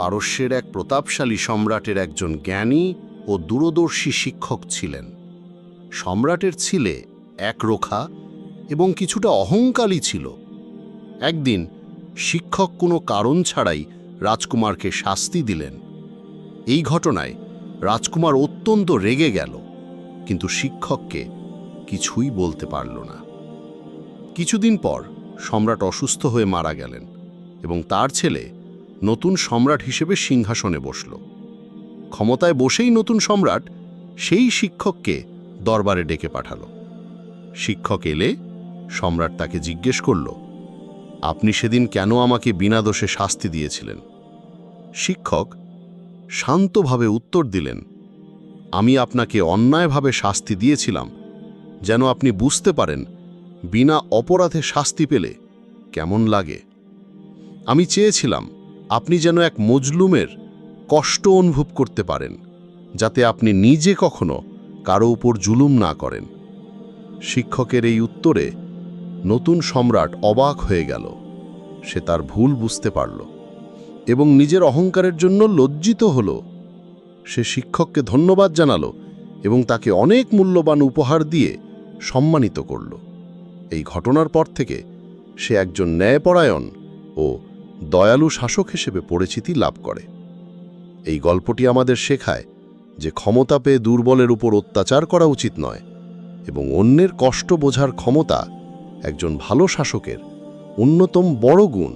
পারস্যের এক প্রতাপশালী সম্রাটের একজন জ্ঞানী ও দূরদর্শী শিক্ষক ছিলেন। সম্রাটের ছিলে একরোখা এবং কিছুটা অহংকারী ছিল। একদিন শিক্ষক কোনো কারণ ছাড়াই রাজকুমারকে শাস্তি দিলেন। এই ঘটনায় রাজকুমার অত্যন্ত রেগে গেল, কিন্তু শিক্ষককে কিছুই বলতে পারল না। কিছুদিন পর সম্রাট অসুস্থ হয়ে মারা গেলেন এবং তার ছেলে নতুন সম্রাট হিসেবে সিংহাসনে বসল। ক্ষমতায় বসেই নতুন সম্রাট সেই শিক্ষককে দরবারে ডেকে পাঠালো। শিক্ষক এলে সম্রাট তাকে জিজ্ঞেস করল, আপনি সেদিন কেন আমাকে বিনা দোষে শাস্তি দিয়েছিলেন? শিক্ষক শান্তভাবে উত্তর দিলেন, আমি আপনাকে অন্যায়ভাবে শাস্তি দিয়েছিলাম, যেন আপনি বুঝতে পারেন বিনা অপরাধে শাস্তি পেলে কেমন লাগে। আমি চেয়েছিলাম আপনি যেন এক মজলুমের কষ্ট অনুভব করতে পারেন, যাতে আপনি নিজে কখনো কারও উপর জুলুম না করেন। শিক্ষকের এই উত্তরে নতুন সম্রাট অবাক হয়ে গেল। সে তার ভুল বুঝতে পারল এবং নিজের অহংকারের জন্য লজ্জিত হল। সে শিক্ষককে ধন্যবাদ জানালো এবং তাকে অনেক মূল্যবান উপহার দিয়ে সম্মানিত করল। এই ঘটনার পর থেকে সে একজন ন্যায়পরায়ণ ও দয়ালু শাসক হিসেবে পরিচিতি লাভ করে। এই গল্পটি আমাদের শেখায় যে ক্ষমতা পেয়ে দুর্বলের উপর অত্যাচার করা উচিত নয় এবং অন্যের কষ্ট বোঝার ক্ষমতা একজন ভালো শাসকের অন্যতম বড় গুণ।